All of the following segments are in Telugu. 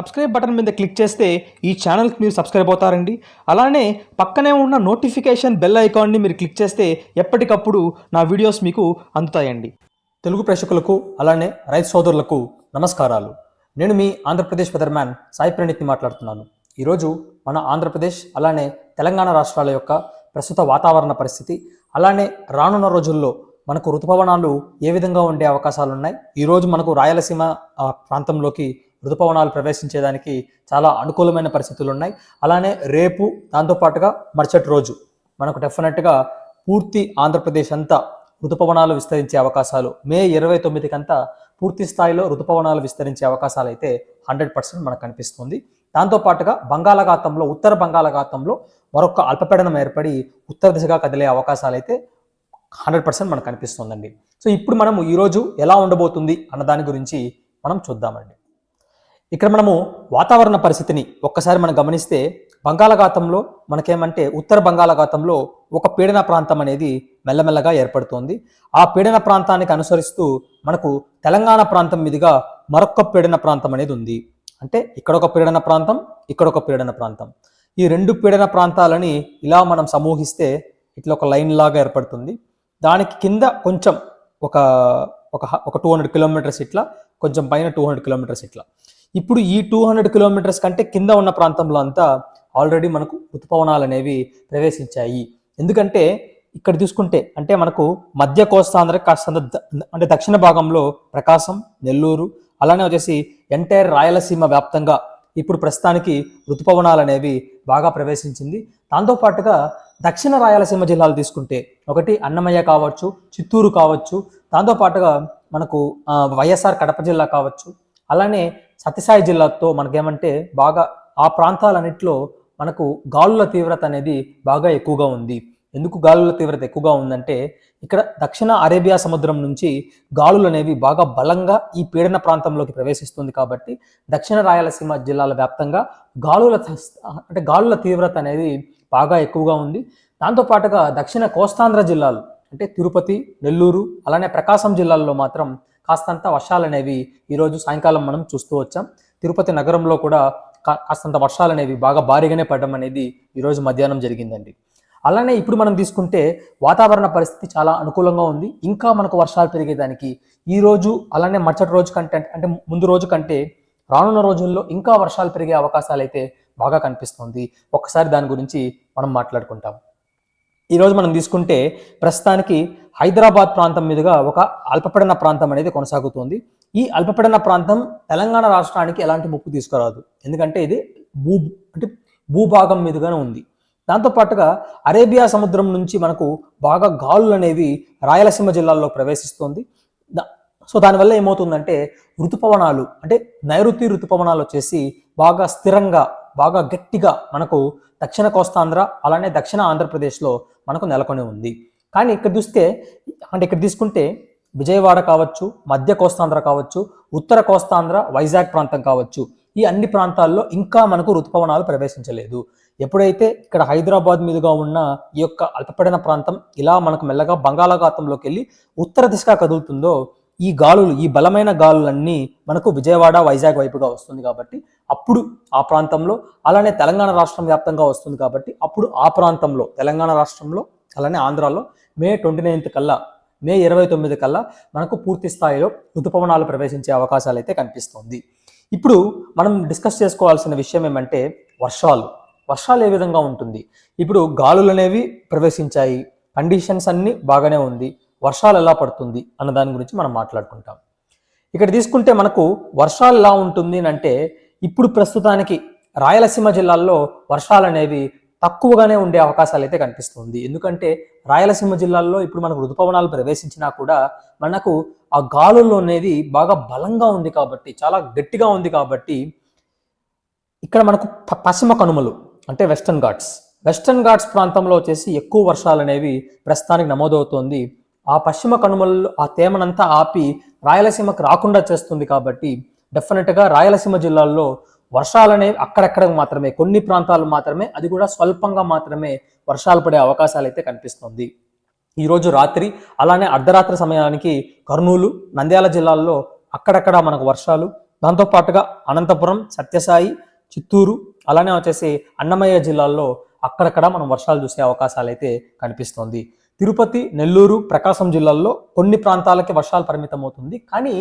సబ్స్క్రైబ్ బటన్ మీద క్లిక్ చేస్తే ఈ ఛానల్కి మీరు సబ్స్క్రైబ్ అవుతారండి. అలానే పక్కనే ఉన్న నోటిఫికేషన్ బెల్ ఐకాన్ని మీరు క్లిక్ చేస్తే ఎప్పటికప్పుడు నా వీడియోస్ మీకు అందుతాయండి. తెలుగు ప్రేక్షకులకు అలానే రైతు సోదరులకు నమస్కారాలు. నేను మీ ఆంధ్రప్రదేశ్ వెదర్మ్యాన్ సాయి ప్రణీత్ని మాట్లాడుతున్నాను. ఈరోజు మన ఆంధ్రప్రదేశ్ అలానే తెలంగాణ రాష్ట్రాల యొక్క ప్రస్తుత వాతావరణ పరిస్థితి అలానే రానున్న రోజుల్లో మనకు ఋతుపవనాలు ఏ విధంగా ఉండే అవకాశాలు ఉన్నాయి ఈరోజు మనకు రాయలసీమ ప్రాంతంలోకి ఋతుపవనాలు ప్రవేశించేదానికి చాలా అనుకూలమైన పరిస్థితులు ఉన్నాయి అలానే రేపు దాంతోపాటుగా మరుసటి రోజు మనకు డెఫినెట్గా పూర్తి ఆంధ్రప్రదేశ్ అంతా ఋతుపవనాలు విస్తరించే అవకాశాలు మే ఇరవై తొమ్మిదికంతా పూర్తి స్థాయిలో ఋతుపవనాలు విస్తరించే అవకాశాలు అయితే హండ్రెడ్ పర్సెంట్ మనకు కనిపిస్తుంది. దాంతోపాటుగా బంగాళాఖాతంలో ఉత్తర బంగాళాఖాతంలో మరొక అల్పపీడనం ఏర్పడి ఉత్తర దిశగా కదిలే అవకాశాలు అయితే హండ్రెడ్ పర్సెంట్ మనకు కనిపిస్తుందండి. సో ఇప్పుడు మనం ఈరోజు ఎలా ఉండబోతుంది అన్న దాని గురించి మనం చూద్దామండి. ఇక్కడ మనము వాతావరణ పరిస్థితిని ఒక్కసారి మనం గమనిస్తే బంగాళాఖాతంలో మనకేమంటే ఉత్తర బంగాళాఖాతంలో ఒక పీడన ప్రాంతం అనేది మెల్లమెల్లగా ఏర్పడుతోంది. ఆ పీడన ప్రాంతానికి అనుసరిస్తూ మనకు తెలంగాణ ప్రాంతం మీదుగా మరొక పీడన ప్రాంతం అనేది ఉంది. అంటే ఇక్కడ ఒక పీడన ప్రాంతం ఇక్కడ ఒక పీడన ప్రాంతం. ఈ రెండు పీడన ప్రాంతాలని ఇలా మనం సమూహిస్తే ఇట్లా ఒక లైన్ లాగా ఏర్పడుతుంది. దానికి కింద కొంచెం ఒక ఒక ఒక టూ హండ్రెడ్ కిలోమీటర్స్ ఇట్లా కొంచెం పైన టూ హండ్రెడ్ కిలోమీటర్స్ ఇట్లా. ఇప్పుడు ఈ టూ హండ్రెడ్ కిలోమీటర్స్ కంటే కింద ఉన్న ప్రాంతంలో అంతా ఆల్రెడీ మనకు ఋతుపవనాలు అనేవి ప్రవేశించాయి. ఎందుకంటే ఇక్కడ చూసుకుంటే అంటే మనకు మధ్య కోస్తాంధ్ర కాస్త అంటే దక్షిణ భాగంలో ప్రకాశం నెల్లూరు అలానే వచ్చేసి ఎంటైర్ రాయలసీమ వ్యాప్తంగా ఇప్పుడు ప్రస్తుతానికి ఋతుపవనాలు అనేవి బాగా ప్రవేశించింది. దాంతోపాటుగా దక్షిణ రాయలసీమ జిల్లాలు తీసుకుంటే ఒకటి అన్నమయ్య కావచ్చు చిత్తూరు కావచ్చు దాంతోపాటుగా మనకు వైఎస్ఆర్ కడప జిల్లా కావచ్చు అలానే సత్యసాయి జిల్లాతో మనకేమంటే బాగా ఆ ప్రాంతాలన్నింటిలో మనకు గాలుల తీవ్రత అనేది బాగా ఎక్కువగా ఉంది. ఎందుకు గాలుల తీవ్రత ఎక్కువగా ఉందంటే ఇక్కడ దక్షిణ అరేబియా సముద్రం నుంచి గాలులు అనేవి బాగా బలంగా ఈ పీడన ప్రాంతంలోకి ప్రవేశిస్తుంది కాబట్టి దక్షిణ రాయలసీమ జిల్లాల వ్యాప్తంగా గాలుల అంటే గాలుల తీవ్రత అనేది బాగా ఎక్కువగా ఉంది. దాంతోపాటుగా దక్షిణ కోస్తాంధ్ర జిల్లాలు అంటే తిరుపతి నెల్లూరు అలానే ప్రకాశం జిల్లాల్లో మాత్రం కాస్తంత వర్షాలు అనేవి ఈరోజు సాయంకాలం మనం చూస్తూ వచ్చాం. తిరుపతి నగరంలో కూడా కా- కాస్తంత వర్షాలు అనేవి బాగా భారీగానే పడడం అనేది ఈరోజు మధ్యాహ్నం జరిగిందండి. అలానే ఇప్పుడు మనం తీసుకుంటే వాతావరణ పరిస్థితి చాలా అనుకూలంగా ఉంది. ఇంకా మనకు వర్షాలు పెరిగేదానికి ఈ రోజు అలానే మరుసటి రోజు కంటే అంటే ముందు రోజు కంటే రానున్న రోజుల్లో ఇంకా వర్షాలు పెరిగే అవకాశాలు అయితే బాగా కనిపిస్తుంది. ఒక్కసారి దాని గురించి మనం మాట్లాడుకుంటాం. ఈరోజు మనం తీసుకుంటే ప్రస్తుతానికి హైదరాబాద్ ప్రాంతం మీదుగా ఒక అల్పపీడన ప్రాంతం అనేది కొనసాగుతుంది. ఈ అల్పపీడన ప్రాంతం తెలంగాణ రాష్ట్రానికి ఎలాంటి ముప్పు తీసుకురాదు. ఎందుకంటే ఇది భూ అంటే భూభాగం మీదుగానే ఉంది. దాంతోపాటుగా అరేబియా సముద్రం నుంచి మనకు బాగా గాలులు అనేవి రాయలసీమ జిల్లాల్లో ప్రవేశిస్తుంది. సో దానివల్ల ఏమవుతుందంటే ఋతుపవనాలు అంటే నైరుతి ఋతుపవనాలు వచ్చేసి బాగా స్థిరంగా బాగా గట్టిగా మనకు దక్షిణ కోస్తాంధ్ర అలానే దక్షిణ ఆంధ్రప్రదేశ్లో మనకు నెలకొని ఉంది. కానీ ఇక్కడ చూస్తే అంటే ఇక్కడ తీసుకుంటే విజయవాడ కావచ్చు మధ్య కోస్తాంధ్ర కావచ్చు ఉత్తర కోస్తాంధ్ర వైజాగ్ ప్రాంతం కావచ్చు. ఈ అన్ని ప్రాంతాల్లో ఇంకా మనకు ఋతుపవనాలు ప్రవేశించలేదు. ఎప్పుడైతే ఇక్కడ హైదరాబాద్ మీదుగా ఉన్న ఈ యొక్క అల్పపడిన ప్రాంతం ఇలా మనకు మెల్లగా బంగాళాఖాతంలోకి వెళ్ళి ఉత్తర దిశగా కదులుతుందో ఈ గాలులు ఈ బలమైన గాలులన్నీ మనకు విజయవాడ వైజాగ్ వైపుగా వస్తుంది కాబట్టి అప్పుడు ఆ ప్రాంతంలో అలానే తెలంగాణ రాష్ట్రం వ్యాప్తంగా వస్తుంది కాబట్టి అప్పుడు ఆ ప్రాంతంలో తెలంగాణ రాష్ట్రంలో అలానే ఆంధ్రాలో మే ట్వంటీ నైన్త్ కల్లా మే ఇరవై తొమ్మిది కల్లా మనకు పూర్తి స్థాయిలో ఋతుపవనాలు ప్రవేశించే అవకాశాలు అయితే కనిపిస్తుంది. ఇప్పుడు మనం డిస్కస్ చేసుకోవాల్సిన విషయం ఏమంటే వర్షాలు. వర్షాలు ఏ విధంగా ఉంటుంది? ఇప్పుడు గాలులు అనేవి ప్రవేశించాయి. కండిషన్స్ అన్నీ బాగానే ఉంది. వర్షాలు ఎలా పడుతుంది అన్న దాని గురించి మనం మాట్లాడుకుంటాం. ఇక్కడ తీసుకుంటే మనకు వర్షాలు ఎలా ఉంటుంది అని అంటే ఇప్పుడు ప్రస్తుతానికి రాయలసీమ జిల్లాల్లో వర్షాలు అనేవి తక్కువగానే ఉండే అవకాశాలు అయితే కనిపిస్తుంది. ఎందుకంటే రాయలసీమ జిల్లాల్లో ఇప్పుడు మనకు ఋతుపవనాలు ప్రవేశించినా కూడా మనకు ఆ గాలుల్లో అనేది బాగా బలంగా ఉంది కాబట్టి చాలా గట్టిగా ఉంది కాబట్టి ఇక్కడ మనకు పశ్చిమ కనుమలు అంటే వెస్టర్న్ ఘాట్స్. వెస్టర్న్ ఘాట్స్ ప్రాంతంలో వచ్చేసి ఎక్కువ వర్షాలు అనేవి ప్రస్తుతానికి నమోదవుతోంది. ఆ పశ్చిమ కనుమల్లో ఆ తేమనంతా ఆపి రాయలసీమకు రాకుండా చేస్తుంది కాబట్టి డెఫినెట్గా రాయలసీమ జిల్లాల్లో వర్షాలు అనేవి అక్కడక్కడ మాత్రమే కొన్ని ప్రాంతాలు మాత్రమే అది కూడా స్వల్పంగా మాత్రమే వర్షాలు పడే అవకాశాలు అయితే కనిపిస్తుంది ఈరోజు రాత్రి అలానే అర్ధరాత్రి సమయానికి కర్నూలు నంద్యాల జిల్లాల్లో అక్కడక్కడ మనకు వర్షాలు. దాంతోపాటుగా అనంతపురం సత్యసాయి చిత్తూరు అలానే వచ్చేసి అన్నమయ్య జిల్లాల్లో అక్కడక్కడ మనం వర్షాలు చూసే అవకాశాలు అయితే కనిపిస్తోంది. తిరుపతి నెల్లూరు ప్రకాశం జిల్లాల్లో కొన్ని ప్రాంతాలకి వర్షాలు పరిమితం అవుతుంది కానీ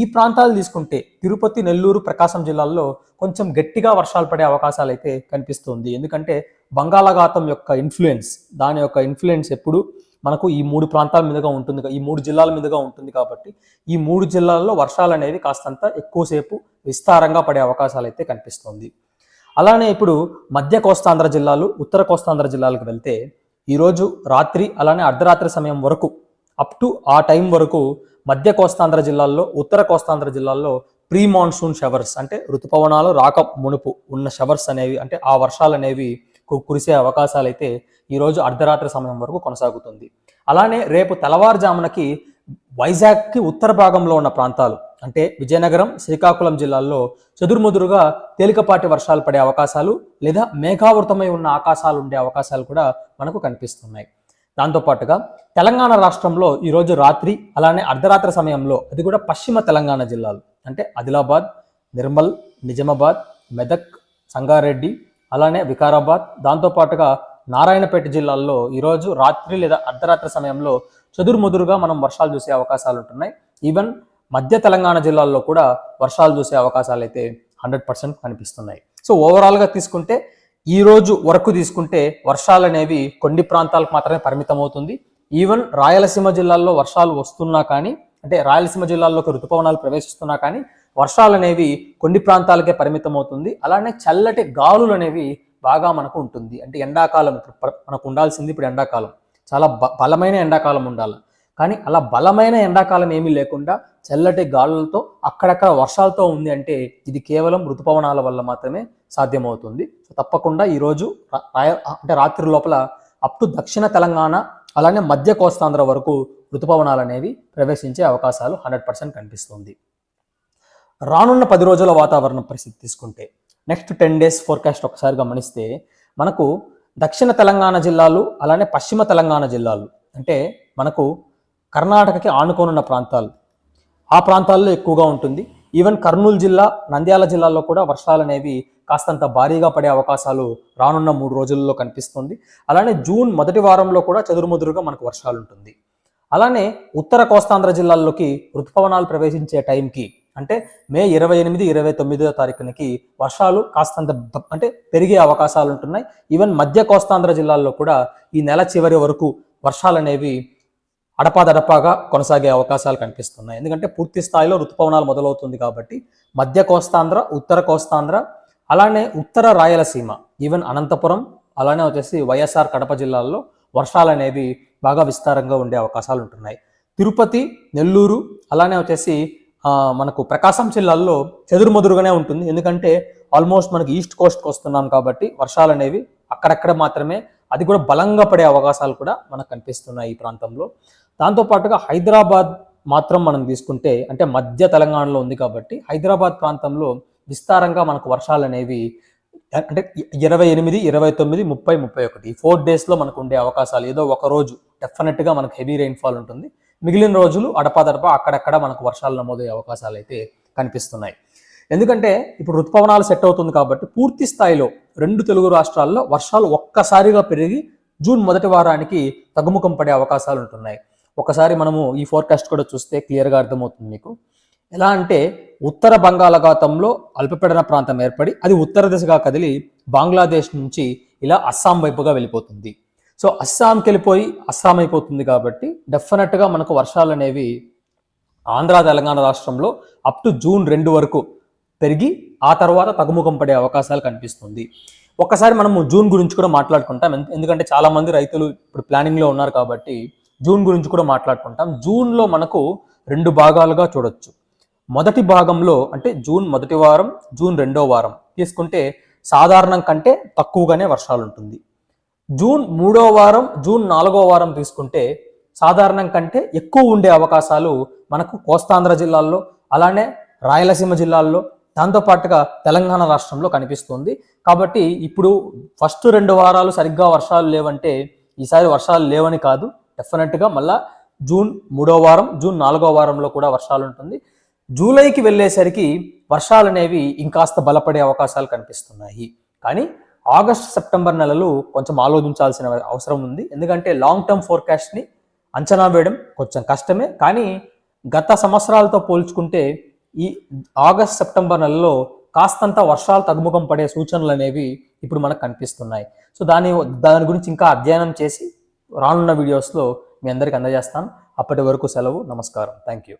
ఈ ప్రాంతాలు తీసుకుంటే తిరుపతి నెల్లూరు ప్రకాశం జిల్లాల్లో కొంచెం గట్టిగా వర్షాలు పడే అవకాశాలు అయితే కనిపిస్తుంది. ఎందుకంటే బంగాళాఘాతం యొక్క ఇన్ఫ్లుయెన్స్ దాని యొక్క ఇన్ఫ్లుయెన్స్ ఎప్పుడు మనకు ఈ మూడు ప్రాంతాల మీదుగా ఉంటుంది ఈ మూడు జిల్లాల మీదుగా ఉంటుంది కాబట్టి ఈ మూడు జిల్లాల్లో వర్షాలు అనేవి కాస్తంత ఎక్కువసేపు విస్తారంగా పడే అవకాశాలు అయితే కనిపిస్తుంది. అలానే ఇప్పుడు మధ్య కోస్తాంధ్ర జిల్లాలు ఉత్తర కోస్తాంధ్ర జిల్లాలకు వెళ్తే ఈరోజు రాత్రి అలానే అర్ధరాత్రి సమయం వరకు అప్ టు ఆ టైం వరకు మధ్య కోస్తాంధ్ర జిల్లాల్లో ఉత్తర కోస్తాంధ్ర జిల్లాల్లో ప్రీ మాన్సూన్ షవర్స్ అంటే ఋతుపవనాలు రాక మునుపు ఉన్న షవర్స్ అనేవి అంటే ఆ వర్షాలు అనేవి కురిసే అవకాశాలు అయితే ఈరోజు అర్ధరాత్రి సమయం వరకు కొనసాగుతుంది. అలానే రేపు తెల్లవారుజామునకి వైజాగ్కి ఉత్తర భాగంలో ఉన్న ప్రాంతాలు అంటే విజయనగరం శ్రీకాకుళం జిల్లాల్లో చెదురుముదురుగా తేలికపాటి వర్షాలు పడే అవకాశాలు లేదా మేఘావృతమై ఉన్న ఆకాశాలు ఉండే అవకాశాలు కూడా మనకు కనిపిస్తున్నాయి. దాంతోపాటుగా తెలంగాణ రాష్ట్రంలో ఈరోజు రాత్రి అలానే అర్ధరాత్రి సమయంలో అది కూడా పశ్చిమ తెలంగాణ జిల్లాలు అంటే ఆదిలాబాద్ నిర్మల్ నిజామాబాద్ మెదక్ సంగారెడ్డి అలానే వికారాబాద్. దాంతోపాటుగా నారాయణపేట జిల్లాల్లో ఈరోజు రాత్రి లేదా అర్ధరాత్రి సమయంలో చెదురుముదురుగా మనం వర్షాలు చూసే అవకాశాలు ఉంటున్నాయి. ఈవెన్ మధ్య తెలంగాణ జిల్లాల్లో కూడా వర్షాలు చూసే అవకాశాలు అయితే హండ్రెడ్ పర్సెంట్ కనిపిస్తున్నాయి. సో ఓవరాల్గా తీసుకుంటే ఈ రోజు వరకు తీసుకుంటే వర్షాలు అనేవి కొన్ని ప్రాంతాలకు మాత్రమే పరిమితం అవుతుంది. ఈవెన్ రాయలసీమ జిల్లాల్లో వర్షాలు వస్తున్నా కానీ అంటే రాయలసీమ జిల్లాల్లోకి ఋతుపవనాలు ప్రవేశిస్తున్నా కానీ వర్షాలు అనేవి కొన్ని ప్రాంతాలకే పరిమితం అవుతుంది. అలానే చల్లటి గాలులు అనేవి బాగా మనకు ఉంటుంది. అంటే ఎండాకాలం మనకు ఉండాల్సింది ఇప్పుడు ఎండాకాలం. చాలా బలమైన ఎండాకాలం ఉండాలి. కానీ అలా బలమైన ఎండాకాలం ఏమీ లేకుండా చల్లటి గాలులతో అక్కడక్కడ వర్షాలతో ఉంది అంటే ఇది కేవలం ఋతుపవనాల వల్ల మాత్రమే సాధ్యమవుతుంది. సో తప్పకుండా ఈరోజు అంటే రాత్రి లోపల అప్ టు దక్షిణ తెలంగాణ అలానే మధ్య కోస్తాంధ్ర వరకు ఋతుపవనాలు అనేవి ప్రవేశించే అవకాశాలు హండ్రెడ్ పర్సెంట్ కనిపిస్తుంది. రానున్న పది రోజుల వాతావరణ పరిస్థితి తీసుకుంటే నెక్స్ట్ టెన్ డేస్ ఫోర్కాస్ట్ ఒకసారి గమనిస్తే మనకు దక్షిణ తెలంగాణ జిల్లాలు అలానే పశ్చిమ తెలంగాణ జిల్లాలు అంటే మనకు కర్ణాటకకి ఆనుకోనున్న ప్రాంతాలు. ఆ ప్రాంతాల్లో ఎక్కువగా ఉంటుంది. ఈవెన్ కర్నూలు జిల్లా నంద్యాల జిల్లాలో కూడా వర్షాలు అనేవి కాస్తంత భారీగా పడే అవకాశాలు రానున్న మూడు రోజుల్లో కనిపిస్తుంది. అలానే జూన్ మొదటి వారంలో కూడా చదురుముదురుగా మనకు వర్షాలు ఉంటుంది. అలానే ఉత్తర కోస్తాంధ్ర జిల్లాల్లోకి ఋతుపవనాలు ప్రవేశించే టైంకి అంటే మే ఇరవై ఎనిమిది ఇరవై తొమ్మిదో తారీఖునకి వర్షాలు కాస్తంత అంటే పెరిగే అవకాశాలు ఉంటున్నాయి. ఈవెన్ మధ్య కోస్తాంధ్ర జిల్లాల్లో కూడా ఈ నెల చివరి వరకు వర్షాలు అనేవి అడపాదడపాగా కొనసాగే అవకాశాలు కనిపిస్తున్నాయి. ఎందుకంటే పూర్తి స్థాయిలో ఋతుపవనాలు మొదలవుతుంది కాబట్టి మధ్య కోస్తాంధ్ర ఉత్తర కోస్తాంధ్ర అలానే ఉత్తర రాయలసీమ ఈవెన్ అనంతపురం అలానే వచ్చేసి వైఎస్ఆర్ కడప జిల్లాల్లో వర్షాలు అనేవి బాగా విస్తారంగా ఉండే అవకాశాలు ఉంటున్నాయి. తిరుపతి నెల్లూరు అలానే వచ్చేసి మనకు ప్రకాశం జిల్లాల్లో చెదురుమదురుగానే ఉంటుంది. ఎందుకంటే ఆల్మోస్ట్ మనకి ఈస్ట్ కోస్ట్కి వస్తున్నాం కాబట్టి వర్షాలు అనేవి అక్కడక్కడ మాత్రమే అది కూడా బలంగా పడే అవకాశాలు కూడా మనకు కనిపిస్తున్నాయి ఈ ప్రాంతంలో. దాంతోపాటుగా హైదరాబాద్ మాత్రం మనం తీసుకుంటే అంటే మధ్య తెలంగాణలో ఉంది కాబట్టి హైదరాబాద్ ప్రాంతంలో విస్తారంగా మనకు వర్షాలు అనేవి అంటే ఇరవై ఎనిమిది ఇరవై తొమ్మిది ముప్పై ముప్పై ఒకటి ఈ ఫోర్ డేస్లో మనకు ఉండే అవకాశాలు. ఏదో ఒక రోజు డెఫినెట్గా మనకు హెవీ రెయిన్ఫాల్ ఉంటుంది. మిగిలిన రోజులు అడపాదడప అక్కడక్కడ మనకు వర్షాలు నమోదయ్యే అవకాశాలు అయితే కనిపిస్తున్నాయి. ఎందుకంటే ఇప్పుడు ఋతుపవనాలు సెట్ అవుతుంది కాబట్టి పూర్తి స్థాయిలో రెండు తెలుగు రాష్ట్రాల్లో వర్షాలు ఒక్కసారిగా పెరిగి జూన్ మొదటి వారానికి తగ్గుముఖం పడే అవకాశాలు ఉంటున్నాయి. ఒకసారి మనము ఈ ఫోర్కాస్ట్ కూడా చూస్తే క్లియర్గా అర్థమవుతుంది మీకు. ఎలా అంటే ఉత్తర బంగాళాఖాతంలో అల్పపీడన ప్రాంతం ఏర్పడి అది ఉత్తర దిశగా కదిలి బంగ్లాదేశ్ నుంచి ఇలా అస్సాం వైపుగా వెళ్ళిపోతుంది. సో అస్సాంకి వెళ్ళిపోయి అస్సాం అయిపోతుంది కాబట్టి డెఫినెట్గా మనకు వర్షాలు అనేవి ఆంధ్ర తెలంగాణ రాష్ట్రంలో అప్ టు జూన్ రెండు వరకు పెరిగి ఆ తర్వాత తగ్గుముఖం పడే అవకాశాలు కనిపిస్తుంది. ఒక్కసారి మనము జూన్ గురించి కూడా మాట్లాడుకుంటాం. ఎందు- ఎందుకంటే చాలామంది రైతులు ఇప్పుడు ప్లానింగ్లో ఉన్నారు కాబట్టి జూన్ గురించి కూడా మాట్లాడుకుంటాం. జూన్లో మనకు రెండు భాగాలుగా చూడొచ్చు. మొదటి భాగంలో అంటే జూన్ మొదటి వారం జూన్ రెండో వారం తీసుకుంటే సాధారణం కంటే తక్కువగానే వర్షాలు ఉంటుంది. జూన్ మూడో వారం జూన్ నాలుగో వారం తీసుకుంటే సాధారణం కంటే ఎక్కువ ఉండే అవకాశాలు మనకు కోస్తాంధ్ర జిల్లాల్లో అలానే రాయలసీమ జిల్లాల్లో దాంతోపాటుగా తెలంగాణ రాష్ట్రంలో కనిపిస్తుంది. కాబట్టి ఇప్పుడు ఫస్ట్ రెండు వారాలు సరిగ్గా వర్షాలు లేవంటే ఈసారి వర్షాలు లేవని కాదు. డెఫినెట్గా మళ్ళా జూన్ మూడో వారం జూన్ నాలుగో వారంలో కూడా వర్షాలు ఉంటుంది. జూలైకి వెళ్ళేసరికి వర్షాలు అనేవి ఇంకాస్త బలపడే అవకాశాలు కనిపిస్తున్నాయి. కానీ ఆగస్ట్ సెప్టెంబర్ నెలలు కొంచెం ఆలోచించాల్సిన అవసరం ఉంది. ఎందుకంటే లాంగ్ టర్మ్ ఫోర్కాస్ట్ని అంచనా వేయడం కొంచెం కష్టమే. కానీ గత సంవత్సరాలతో పోల్చుకుంటే ఈ ఆగస్ట్ సెప్టెంబర్ నెలలో కాస్తంత వర్షాలు తగ్గుముఖం పడే సూచనలు అనేవి ఇప్పుడు మనకు కనిపిస్తున్నాయి. సో దాని దాని గురించి ఇంకా అధ్యయనం చేసి రానున్న వీడియోస్లో మీ అందరికి అందజేస్తాను. అప్పటి వరకు సెలవు. నమస్కారం. Thank you